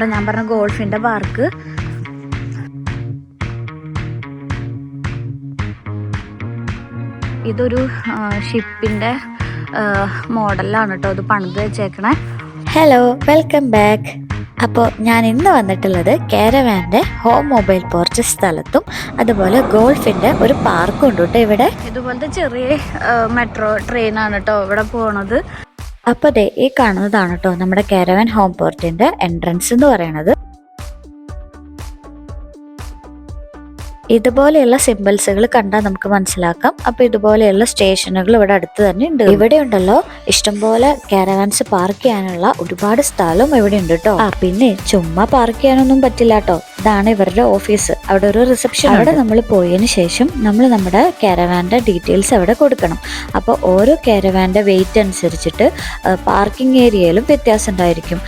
ഇതാണല്ലോ ഞാൻ പറഞ്ഞ ഗോൾഫിന്റെ പാർക്ക് ഇതൊരു ഷിപ്പിന്റെ മോഡലാണ് കേട്ടോ ഇത് പണിത് വെച്ചേക്കണേ. ഹലോ വെൽക്കം ബാക്ക് അപ്പോൾ ഞാൻ ഇന്ന് വന്നിട്ടുള്ളത് കേരവാന്റെ ഹോം മൊബൈൽ പോർച്ച് സ്ഥലത്തും അതുപോലെ ഗോൾഫിന്റെ ഒരു പാർക്കും ഉണ്ട് കേട്ടോ ഇവിടെ. ഇതുപോലത്തെ ചെറിയ മെട്രോ ട്രെയിനാണ് കേട്ടോ ഇവിടെ പോണത്. അപ്പോൾ ദേ ഈ കാണുന്നതാണ് കേട്ടോ നമ്മുടെ കാരവൻ ഹോം പോർട്ടിന്റെ എൻട്രൻസ് എന്ന് പറയുന്നത് ഇതുപോലെയുള്ള സിമ്പിൾസുകൾ കണ്ടാൽ നമുക്ക് മനസ്സിലാക്കാം. അപ്പൊ ഇതുപോലെയുള്ള സ്റ്റേഷനുകൾ ഇവിടെ അടുത്ത് തന്നെ ഉണ്ട്. ഇവിടെ ഉണ്ടല്ലോ ഇഷ്ടംപോലെ കാരവാൻസ് പാർക്ക് ചെയ്യാനുള്ള ഒരുപാട് സ്ഥലവും ഇവിടെ ഉണ്ട് കേട്ടോ ആ പിന്നെ ചുമ്മാ പാർക്ക് ചെയ്യാനൊന്നും പറ്റില്ല കേട്ടോ ഇതാണ് ഇവരുടെ ഓഫീസ് അവിടെ ഒരു റിസപ്ഷൻ അവിടെ നമ്മൾ പോയതിനു ശേഷം നമ്മൾ നമ്മുടെ കാരവാന്റെ ഡീറ്റെയിൽസ് അവിടെ കൊടുക്കണം. അപ്പോൾ ഓരോ കാരവാന്റെ വെയിറ്റ് അനുസരിച്ചിട്ട് പാർക്കിംഗ് ഏരിയയിലും വ്യത്യാസം ഉണ്ടായിരിക്കും.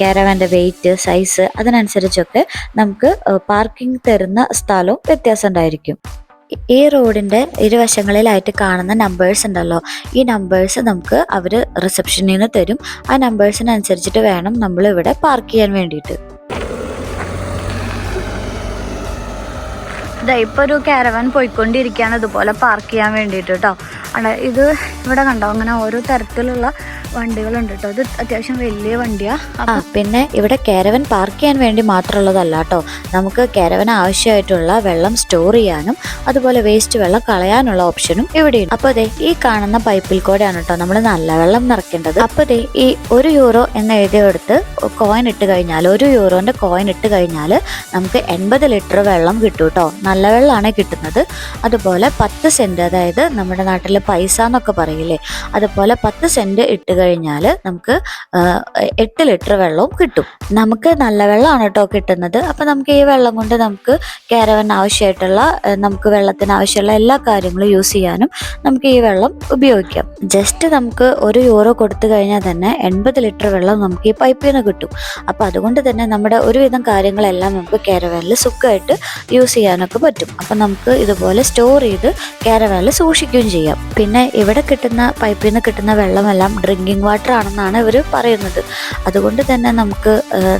കാരവാന്റെ വെയിറ്റ് സൈസ് അതിനനുസരിച്ചൊക്കെ നമുക്ക് പാർക്കിംഗ് തരുന്ന സ്ഥലവും വ്യത്യാസം ഉണ്ടായിരിക്കും. ഈ- റോഡിന്റെ ഇരുവശങ്ങളിലായിട്ട് കാണുന്ന നമ്പേഴ്സ് ഉണ്ടല്ലോ. ഈ നമ്പേഴ്സ് നമുക്ക് അവർ റിസപ്ഷനിൽ നിന്ന് തരും. ആ നമ്പേഴ്സിനനുസരിച്ചിട്ട് വേണം നമ്മൾ ഇവിടെ പാർക്ക് ചെയ്യാൻ വേണ്ടിയിട്ട്. ഇതാ ഒരു കാരവൻ പോയിക്കൊണ്ടിരിക്കുകയാണ്. ഇതുപോലെ പാർക്ക് ചെയ്യാൻ വേണ്ടിയിട്ട് കേട്ടോ ഇത് ഇവിടെ കണ്ടോ? അങ്ങനെ ഓരോ തരത്തിലുള്ള വണ്ടികളുണ്ട് കേട്ടോ ഇത് അത്യാവശ്യം വലിയ വണ്ടിയാ. ആ പിന്നെ ഇവിടെ കേരവൻ പാർക്ക് ചെയ്യാൻ വേണ്ടി മാത്രമുള്ളതല്ല കേട്ടോ നമുക്ക് കാരവൻ ആവശ്യമായിട്ടുള്ള വെള്ളം സ്റ്റോർ ചെയ്യാനും അതുപോലെ വേസ്റ്റ് വെള്ളം കളയാനുള്ള ഓപ്ഷനും ഇവിടെയുണ്ട് അപ്പോൾ ദേ ഈ കാണുന്ന പൈപ്പിൽ കൂടെയാണ് കേട്ടോ നമ്മൾ നല്ല വെള്ളം നിറയ്ക്കേണ്ടത്. അപ്പോൾ ദേ ഈ ഒരു യൂറോ എന്ന് എഴുതിയെടുത്ത് കോയിൻ ഇട്ട് കഴിഞ്ഞാൽ ഒരു യൂറോന്റെ കോയിൻ ഇട്ട് കഴിഞ്ഞാൽ നമുക്ക് എൺപത് ലിറ്റർ വെള്ളം കിട്ടും കേട്ടോ നല്ല വെള്ളമാണ് കിട്ടുന്നത്. അതുപോലെ പത്ത് സെന്റ് അതായത് നമ്മുടെ നാട്ടിലെ പൈസ എന്നൊക്കെ പറയില്ലേ അതുപോലെ പത്ത് സെന്റ് ഇട്ട് കഴിഞ്ഞാൽ നമുക്ക് എട്ട് ലിറ്റർ വെള്ളവും കിട്ടും. നമുക്ക് നല്ല വെള്ളമാണ് കേട്ടോ കിട്ടുന്നത്. അപ്പം നമുക്ക് ഈ വെള്ളം കൊണ്ട് നമുക്ക് കാരവൻ ആവശ്യമായിട്ടുള്ള നമുക്ക് വെള്ളത്തിന് ആവശ്യമുള്ള എല്ലാ കാര്യങ്ങളും യൂസ് ചെയ്യാനും നമുക്ക് ഈ വെള്ളം ഉപയോഗിക്കാം. ജസ്റ്റ് നമുക്ക് ഒരു യൂറോ കൊടുത്തു കഴിഞ്ഞാൽ തന്നെ എൺപത് ലിറ്റർ വെള്ളം നമുക്ക് ഈ പൈപ്പിൽ നിന്ന് കിട്ടും. അപ്പോൾ അതുകൊണ്ട് തന്നെ നമ്മുടെ ഒരുവിധം കാര്യങ്ങളെല്ലാം നമുക്ക് കാരവാനിൽ സുഖമായിട്ട് യൂസ് ചെയ്യാനൊക്കെ പറ്റും. അപ്പോൾ നമുക്ക് ഇതുപോലെ സ്റ്റോർ ചെയ്ത് കാരവാനിൽ സൂക്ഷിക്കുകയും ചെയ്യാം. പിന്നെ ഇവിടെ കിട്ടുന്ന പൈപ്പിൽ നിന്ന് കിട്ടുന്ന വെള്ളമെല്ലാം ഡ്രിങ്കിങ് വാട്ടർ ആണെന്നാണ് ഇവർ പറയുന്നത്. അതുകൊണ്ട് തന്നെ നമുക്ക്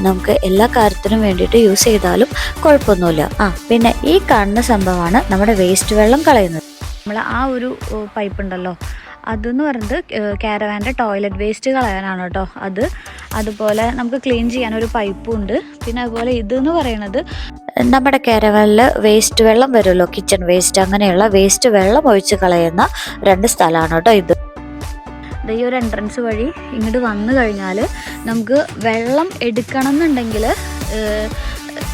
നമുക്ക് എല്ലാ കാര്യത്തിനും വേണ്ടിയിട്ട് യൂസ് ചെയ്താലും കുഴപ്പമൊന്നുമില്ല. ആ പിന്നെ ഈ കാണുന്ന സംഭവമാണ് നമ്മുടെ വേസ്റ്റ് വെള്ളം കളയുന്നത്. നമ്മൾ ആ ഒരു പൈപ്പ് ഉണ്ടല്ലോ അതെന്ന് പറയുന്നത് കാരവാന്റെ ടോയ്ലറ്റ് വേസ്റ്റ് കളയാനാണ് കേട്ടോ. അത് അതുപോലെ നമുക്ക് ക്ലീൻ ചെയ്യാൻ ഒരു പൈപ്പും ഉണ്ട്. പിന്നെ അതുപോലെ ഇതെന്ന് പറയുന്നത് നമ്മുടെ കേരവാനിൽ വേസ്റ്റ് വെള്ളം വരുമല്ലോ കിച്ചൺ വേസ്റ്റ് അങ്ങനെയുള്ള വേസ്റ്റ് വെള്ളം ഒഴിച്ച് കളയുന്ന രണ്ട് സ്ഥലമാണ് കേട്ടോ ഇത്. ഈ ഒരു എൻട്രൻസ് വഴി ഇങ്ങോട്ട് വന്നു കഴിഞ്ഞാൽ നമുക്ക് വെള്ളം എടുക്കണം എന്നുണ്ടെങ്കിൽ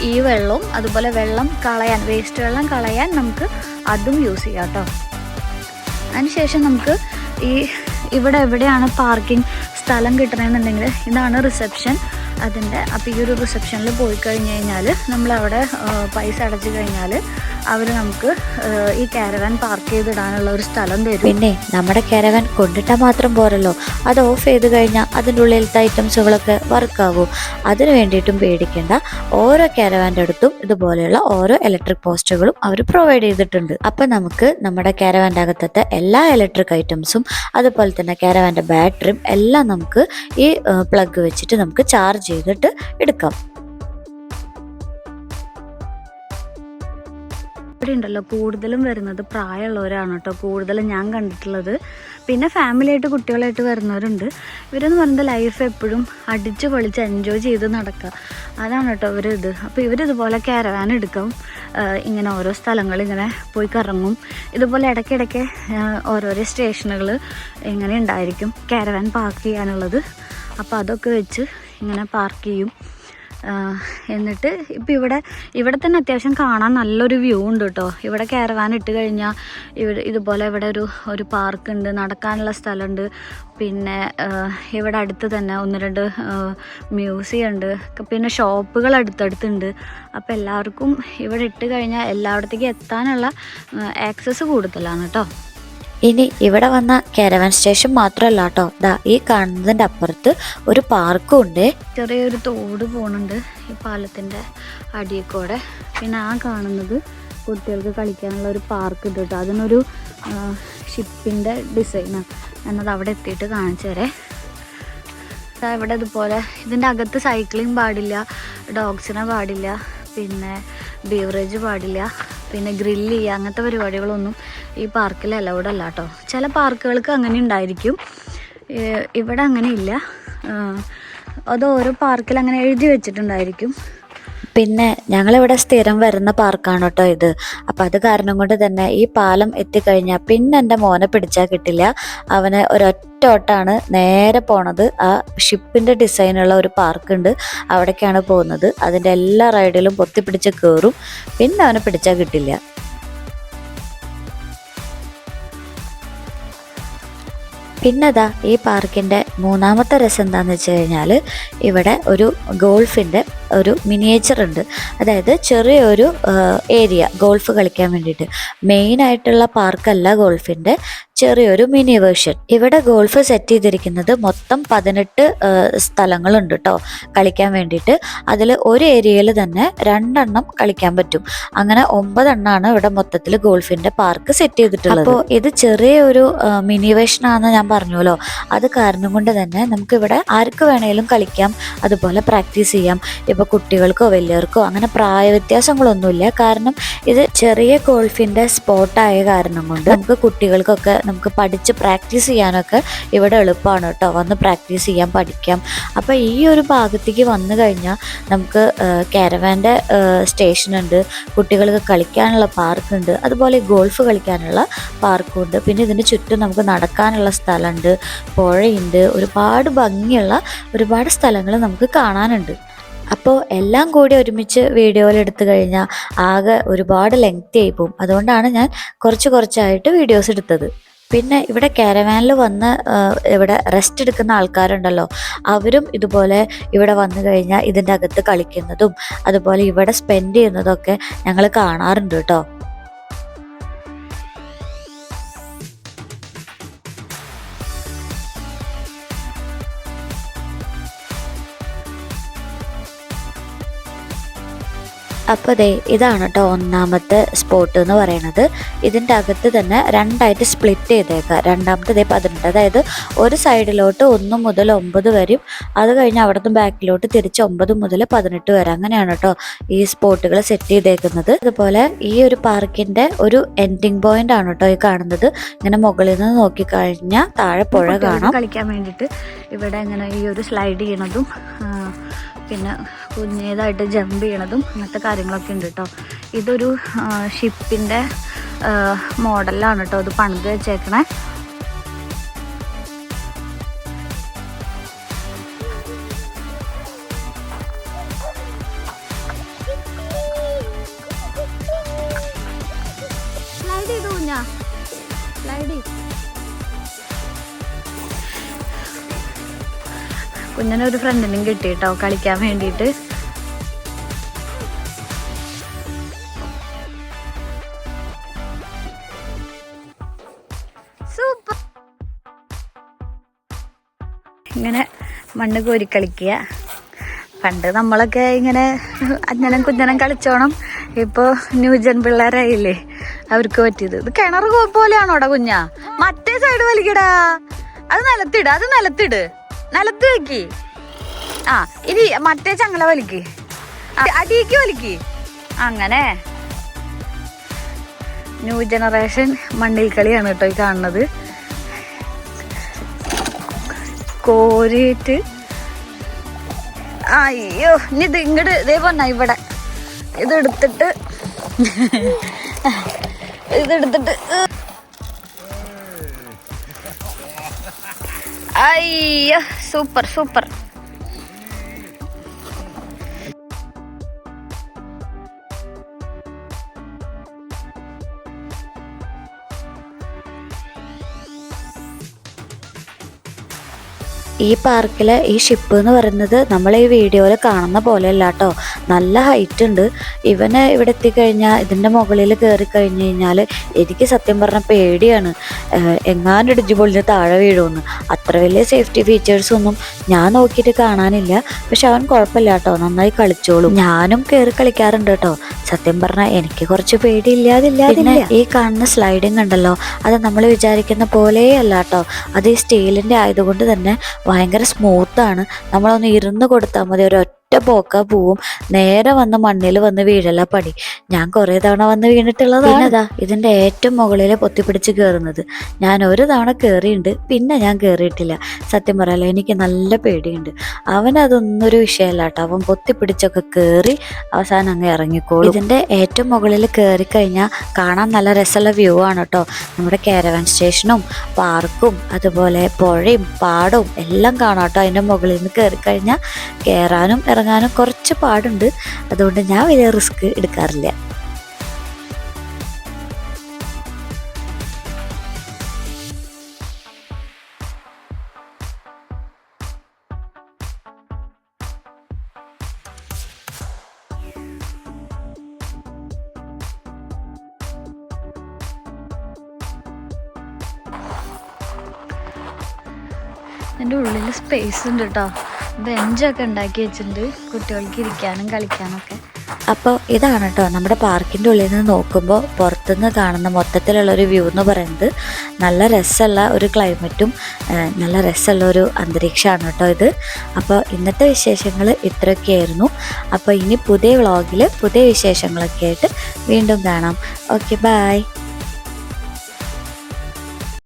ഈ വെള്ളവും അതുപോലെ വെള്ളം കളയാൻ വേസ്റ്റ് വെള്ളം കളയാൻ നമുക്ക് അതും യൂസ് ചെയ്യാം കേട്ടോ അതിനുശേഷം നമുക്ക് ഈ ഇവിടെ എവിടെയാണ് പാർക്കിംഗ് സ്ഥലം കിട്ടണമെന്നുണ്ടെങ്കിൽ ഇതാണ് റിസപ്ഷൻ അതിന്റെ. അപ്പോൾ ഈ ഒരു റിസപ്ഷനിൽ പോയി കഴിഞ്ഞ് കഴിഞ്ഞാൽ നമ്മളവിടെ പൈസ അടച്ചു കഴിഞ്ഞാൽ അവർ നമുക്ക് ഈ കാരവാൻ പാർക്ക് ചെയ്തിടാനുള്ള ഒരു സ്ഥലം തരും. പിന്നെ നമ്മുടെ കാരവാൻ കൊണ്ടിട്ടാൽ മാത്രം പോരല്ലോ. അത് ഓഫ് ചെയ്ത് കഴിഞ്ഞാൽ അതിന്റെ ഉള്ളിലത്തെ ഐറ്റംസുകളൊക്കെ വർക്കാകും അതിന് വേണ്ടിയിട്ടും പേടിക്കേണ്ട. ഓരോ കാരവാന്റെ അടുത്തും ഇതുപോലെയുള്ള ഓരോ ഇലക്ട്രിക് പോസ്റ്റുകളും അവർ പ്രൊവൈഡ് ചെയ്തിട്ടുണ്ട്. അപ്പം നമുക്ക് നമ്മുടെ കാരവാന്റെ അകത്തത്തെ എല്ലാ ഇലക്ട്രിക് ഐറ്റംസും അതുപോലെ തന്നെ കാരവാന്റെ ബാറ്ററിയും എല്ലാം നമുക്ക് ഈ പ്ലഗ് വെച്ചിട്ട് നമുക്ക് ചാർജ് ചെയ്തിട്ട് എടുക്കാം. ഇവിടെ ഉണ്ടല്ലോ കൂടുതലും വരുന്നത് പ്രായമുള്ളവരാണ് കേട്ടോ. കൂടുതലും ഞാൻ കണ്ടിട്ടുള്ളത്. പിന്നെ ഫാമിലിയായിട്ട് കുട്ടികളായിട്ട് വരുന്നവരുണ്ട്. ഇവരെന്ന് പറയുന്നത് ലൈഫ് എപ്പോഴും അടിച്ച് പൊളിച്ച് എൻജോയ് ചെയ്ത് നടക്കുക. അതാണ് കേട്ടോ ഇത്. അപ്പോൾ ഇവരിതുപോലെ കാരവാൻ എടുക്കും. ഇങ്ങനെ ഓരോ സ്ഥലങ്ങൾ ഇങ്ങനെ പോയി കറങ്ങും. ഇതുപോലെ ഇടയ്ക്കിടയ്ക്ക് ഓരോരോ സ്റ്റേഷനുകൾ ഇങ്ങനെ ഉണ്ടായിരിക്കും. കാരവാൻ പാർക്ക് ചെയ്യാനുള്ളത്. അപ്പോൾ അതൊക്കെ വെച്ച് ഇങ്ങനെ പാർക്ക് ചെയ്യും. എന്നിട്ട് ഇപ്പം ഇവിടെ ഇവിടെ തന്നെ അത്യാവശ്യം കാണാൻ നല്ലൊരു വ്യൂ ഉണ്ട് കേട്ടോ ഇവിടെ കയറുവാൻ ഇട്ട് കഴിഞ്ഞാൽ ഇവിടെ ഇതുപോലെ ഇവിടെ ഒരു ഒരു പാർക്ക് ഉണ്ട് നടക്കാനുള്ള സ്ഥലമുണ്ട്. പിന്നെ ഇവിടെ അടുത്ത് തന്നെ ഒന്ന് രണ്ട് മ്യൂസിയം ഉണ്ട്. പിന്നെ ഷോപ്പുകൾ അടുത്തടുത്തുണ്ട്. അപ്പോൾ എല്ലാവർക്കും ഇവിടെ ഇട്ട് കഴിഞ്ഞാൽ എല്ലായിടത്തേക്കും എത്താനുള്ള ആക്സസ് കൂടുതലാണ് കേട്ടോ ഇനി ഇവിടെ വന്ന കാരവൻ സ്റ്റേഷൻ മാത്രമല്ല കേട്ടോ ദാ ഈ കാണുന്നതിന്റെ അപ്പുറത്ത് ഒരു പാർക്കും ഉണ്ട്. ചെറിയൊരു തോട് പോണുണ്ട് ഈ പാലത്തിന്റെ അടിയിൽ കൂടെ പിന്നെ ആ കാണുന്നത് കുട്ടികൾക്ക് കളിക്കാനുള്ള ഒരു പാർക്ക് ഉണ്ട് കേട്ടോ. അതിനൊരു ഷിപ്പിന്റെ ഡിസൈനാണ് എന്നത് അവിടെ എത്തിയിട്ട് കാണിച്ചു തരേ. ഇവിടെ ഇതുപോലെ ഇതിന്റെ അകത്ത് സൈക്ലിംഗ് പാടില്ല ഡോഗ്സിനെ പാടില്ല പിന്നെ ബീവറേജ് പാടില്ല. പിന്നെ ഗ്രില്ല് ചെയ്യുക അങ്ങനത്തെ പരിപാടികളൊന്നും ഈ പാർക്കിൽ അലൗഡ് അല്ല കേട്ടോ ചില പാർക്കുകൾക്ക് അങ്ങനെ ഉണ്ടായിരിക്കും. ഇവിടെ അങ്ങനെ ഇല്ല. ഏഹ് അത് ഓരോ പാർക്കിൽ അങ്ങനെ എഴുതി വെച്ചിട്ടുണ്ടായിരിക്കും. പിന്നെ ഞങ്ങളിവിടെ സ്ഥിരം വരുന്ന പാർക്കാണ് കേട്ടോ ഇത്. അപ്പം അത് കാരണം കൊണ്ട് തന്നെ ഈ പാലം എത്തിക്കഴിഞ്ഞാൽ പിന്നെ എന്റെ മോനെ പിടിച്ചാൽ കിട്ടില്ല. അവനെ ഒരൊറ്റ ഓട്ടാണ് നേരെ പോണത്. ആ ഷിപ്പിന്റെ ഡിസൈനുള്ള ഒരു പാർക്കുണ്ട്. അവിടേക്കാണ് പോകുന്നത്. അതിന്റെ എല്ലാ റൈഡിലും പൊത്തിപ്പിടിച്ച് കയറും പിന്നെ അവനെ പിടിച്ചാൽ കിട്ടില്ല. പിന്നെതാ ഈ പാർക്കിന്റെ മൂന്നാമത്തെ രസം എന്താണെന്ന് വെച്ച് കഴിഞ്ഞാൽ ഇവിടെ ഒരു ഗോൾഫിന്റെ ഒരു മിനിയേച്ചർ ഉണ്ട്. അതായത് ചെറിയൊരു ഏരിയ ഗോൾഫ് കളിക്കാൻ വേണ്ടിയിട്ട്. മെയിനായിട്ടുള്ള പാർക്കല്ല ഗോൾഫിന്റെ ചെറിയൊരു മിനി വേർഷൻ ഇവിടെ ഗോൾഫ് സെറ്റ് ചെയ്തിരിക്കുന്നത് മൊത്തം പതിനെട്ട് സ്ഥലങ്ങളുണ്ട് കേട്ടോ കളിക്കാൻ വേണ്ടിയിട്ട്. അതിൽ ഒരു ഏരിയയിൽ തന്നെ രണ്ടെണ്ണം കളിക്കാൻ പറ്റും. അങ്ങനെ ഒമ്പതെണ്ണമാണ് ഇവിടെ മൊത്തത്തിൽ ഗോൾഫിന്റെ പാർക്ക് സെറ്റ് ചെയ്തിട്ടുള്ളത്. അപ്പോൾ ഇത് ചെറിയ ഒരു മിനി വേർഷൻ ആണെന്ന് ഞാൻ പറഞ്ഞല്ലോ അത് കാരണം കൊണ്ട് തന്നെ നമുക്ക് ഇവിടെ ആർക്ക് വേണേലും കളിക്കാം. അതുപോലെ പ്രാക്ടീസ് ചെയ്യാം. ഇപ്പോൾ കുട്ടികൾക്കോ വലിയവർക്കോ അങ്ങനെ പ്രായ വ്യത്യാസങ്ങളൊന്നുമില്ല കാരണം ഇത് ചെറിയ ഗോൾഫിന്റെ സ്പോട്ടായ കാരണം കൊണ്ട് നമുക്ക് കുട്ടികൾക്കൊക്കെ നമുക്ക് പഠിച്ച് പ്രാക്ടീസ് ചെയ്യാനൊക്കെ ഇവിടെ എളുപ്പമാണ് കേട്ടോ. വന്ന് പ്രാക്ടീസ് ചെയ്യാൻ പഠിക്കാം. അപ്പോൾ ഈ ഒരു ഭാഗത്തേക്ക് വന്നു കഴിഞ്ഞാൽ നമുക്ക് കാരവാന്റെ സ്റ്റേഷൻ ഉണ്ട് കുട്ടികൾക്ക് കളിക്കാനുള്ള പാർക്കുണ്ട്. അതുപോലെ ഗോൾഫ് കളിക്കാനുള്ള പാർക്കുണ്ട്. പിന്നെ ഇതിന് ചുറ്റും നമുക്ക് നടക്കാനുള്ള സ്ഥലമുണ്ട് പുഴയുണ്ട്. ഒരുപാട് ഭംഗിയുള്ള ഒരുപാട് സ്ഥലങ്ങൾ നമുക്ക് കാണാനുണ്ട്. അപ്പോൾ എല്ലാം കൂടി ഒരുമിച്ച് വീഡിയോയിൽ എടുത്തു കഴിഞ്ഞാൽ ആകെ ഒരുപാട് ലെങ്തി ആയി പോകും. അതുകൊണ്ടാണ് ഞാൻ കുറച്ച് കുറച്ചായിട്ട് വീഡിയോസ് എടുത്തത്. പിന്നെ ഇവിടെ കാരവാനിൽ വന്ന് ഇവിടെ റെസ്റ്റ് എടുക്കുന്ന ആൾക്കാരുണ്ടല്ലോ. അവരും ഇതുപോലെ ഇവിടെ വന്നു കഴിഞ്ഞാൽ ഇതിന്റെ അകത്ത് കളിക്കുന്നതും അതുപോലെ ഇവിടെ സ്പെൻഡ് ചെയ്യുന്നതൊക്കെ ഞങ്ങൾ കാണാറുണ്ട് കേട്ടോ അപ്പോൾ ദേ ഇതാണ് കേട്ടോ ഒന്നാമത്തെ സ്പോട്ട് എന്ന് പറയുന്നത്. ഇതിന്റെ അകത്ത് തന്നെ രണ്ടായിട്ട് സ്പ്ലിറ്റ് ചെയ്തേക്കുക. രണ്ടാമത്തെ ദേ പതിനെട്ട്. അതായത് ഒരു സൈഡിലോട്ട് ഒന്ന് മുതൽ ഒമ്പത് വരും. അത് കഴിഞ്ഞ് അവിടുന്ന് ബാക്കിലോട്ട് തിരിച്ച് ഒമ്പത് മുതൽ പതിനെട്ട് വരെ. അങ്ങനെയാണ് കേട്ടോ ഈ സ്പോട്ടുകൾ സെറ്റ് ചെയ്തേക്കുന്നത്. അതുപോലെ ഈ ഒരു പാർക്കിന്റെ ഒരു എൻഡിങ് പോയിന്റ് ആണ് കേട്ടോ ഈ കാണുന്നത്. ഇങ്ങനെ മുകളിൽ നിന്ന് നോക്കിക്കഴിഞ്ഞാൽ താഴെ പുഴ കാണാം. കളിക്കാൻ വേണ്ടിയിട്ട് ഇവിടെ ഇങ്ങനെ ഈ ഒരു സ്ലൈഡ് ചെയ്യണതും പിന്നെ കുഞ്ഞേതായിട്ട് ജമ്പ് ചെയ്യണതും അങ്ങനത്തെ കാര്യങ്ങളൊക്കെ ഉണ്ട് കേട്ടോ ഇതൊരു ഷിപ്പിന്റെ മോഡലാണ് കേട്ടോ ഇത് പണിത് വെച്ചേക്കണേ. കുഞ്ഞിനെ ഒരു ഫ്രണ്ടിനും കിട്ടി കേട്ടോ കളിക്കാൻ വേണ്ടിയിട്ട്. ഇങ്ങനെ മണ്ണ് കോരി കളിക്കുക. പണ്ട് നമ്മളൊക്കെ ഇങ്ങനെ അജ്ഞനം കുഞ്ഞനം കളിച്ചോണം. ഇപ്പോൾ ന്യൂജൻ പിള്ളേരായില്ലേ? അവർക്ക് പറ്റിയത്. ഇത് കിണർ പോലെയാണോടാ കുഞ്ഞാ? മറ്റേ സൈഡ് വലിക്കടാ. അത് നിലത്തിട് അത് നിലത്തിട്. നിലത്ത് വെക്ക്. ആ ഇനി മറ്റേ ചങ്ങല വലിക്ക്. അടിക്ക് വലിക്ക്. അങ്ങനെ. ന്യൂ ജനറേഷൻ മണ്ണിൽ കളിയാണ് കേട്ടോ ഈ കാണുന്നത്. കോരിയിട്ട്. അയ്യോ ഇനി ഇത് ഇങ്ങോട്ട് ഇതേ പറഞ്ഞ ഇവിടെ. ഇതെടുത്തിട്ട് ഇതെടുത്തിട്ട് അയ്യോ സൂപ്പർ സൂപ്പർ. ഈ പാർക്കിലെ ഈ ഷിപ്പ് എന്ന് പറയുന്നത് നമ്മൾ ഈ വീഡിയോയിൽ കാണുന്ന പോലെയല്ല കേട്ടോ. നല്ല ഹൈറ്റ് ഉണ്ട്. ഇവന് ഇവിടെ എത്തിക്കഴിഞ്ഞാൽ ഇതിന്റെ മുകളിൽ കയറി കഴിഞ്ഞ് കഴിഞ്ഞാൽ എനിക്ക് സത്യം പറഞ്ഞ പേടിയാണ്. എങ്ങാനും ഇടിച്ചു പൊളിഞ്ഞ് താഴെ വീഴുമെന്ന്. അത്ര വലിയ സേഫ്റ്റി ഫീച്ചേഴ്സ് ഒന്നും ഞാൻ നോക്കിയിട്ട് കാണാനില്ല. പക്ഷെ അവൻ കുഴപ്പമില്ല കേട്ടോ. നന്നായി കളിച്ചോളും. ഞാനും കയറി കളിക്കാറുണ്ട് കേട്ടോ. സത്യം പറഞ്ഞാൽ എനിക്ക് കുറച്ച് പേടിയില്ലാതില്ല പിന്നെ ഈ കാണുന്ന സ്ലൈഡിങ് ഉണ്ടല്ലോ അത് നമ്മൾ വിചാരിക്കുന്ന പോലെയല്ല കേട്ടോ. അത് ഈ സ്റ്റീലിന്റെ ആയതുകൊണ്ട് തന്നെ ഭയങ്കര സ്മൂത്താണ് നമ്മളൊന്ന് ഇരുന്ന് കൊടുത്താൽ മതി ഒരു ഒറ്റ പോക്ക പോവും നേരെ വന്ന് മണ്ണിൽ വന്ന് വീഴല പടി ഞാൻ കുറേ തവണ വന്ന് വീണിട്ടുള്ളതാണ്. അതാ ഇതിന്റെ ഏറ്റവും മുകളിൽ പൊത്തിപ്പിടിച്ച് കയറുന്നത് ഞാൻ ഒരു തവണ കയറിയിട്ടുണ്ട് പിന്നെ ഞാൻ കയറിയിട്ടില്ല സത്യം പറയാലോ എനിക്ക് നല്ല പേടിയുണ്ട്. ഒരു വിഷയമല്ല കേട്ടോ അവൻ പൊത്തിപ്പിടിച്ചൊക്കെ കയറി അവസാനം അങ്ങ് ഇറങ്ങിക്കോളും. ഇതിന്റെ ഏറ്റവും മുകളിൽ കയറി കഴിഞ്ഞാൽ കാണാൻ നല്ല രസമുള്ള വ്യൂ ആണ് കേട്ടോ നമ്മുടെ കാരവൻ സ്റ്റേഷനും പാർക്കും അതുപോലെ പുഴയും പാടവും എല്ലാം കാണാം കേട്ടോ അതിന്റെ മുകളിൽ നിന്ന് കയറി കഴിഞ്ഞാൽ കയറാനും ഇറങ്ങാനും കുറച്ച് പാടുണ്ട്. അതുകൊണ്ട് ഞാൻ വലിയ റിസ്ക് എടുക്കാറില്ല. എന്റെ ഉള്ളിൽ സ്പേസ് ഉണ്ട് കേട്ടോ ബെഞ്ചൊക്കെ ഉണ്ടാക്കി വെച്ചിട്ടുണ്ട്. കുട്ടികൾക്ക് ഇരിക്കാനും കളിക്കാനൊക്കെ. അപ്പോൾ ഇതാണ് കേട്ടോ നമ്മുടെ പാർക്കിന്റെ ഉള്ളിൽ നിന്ന് നോക്കുമ്പോൾ പുറത്തുനിന്ന് കാണുന്ന മൊത്തത്തിലുള്ള ഒരു വ്യൂ എന്ന് പറയുന്നത് നല്ല രസമുള്ള ഒരു ക്ലൈമറ്റും നല്ല രസമുള്ള ഒരു അന്തരീക്ഷമാണ് കേട്ടോ ഇത്. അപ്പോൾ ഇന്നത്തെ വിശേഷങ്ങൾ ഇത്രയൊക്കെയായിരുന്നു. അപ്പോൾ ഇനി പുതിയ വ്ളോഗിൽ പുതിയ വിശേഷങ്ങളൊക്കെ ആയിട്ട് വീണ്ടും കാണാം. Okay bye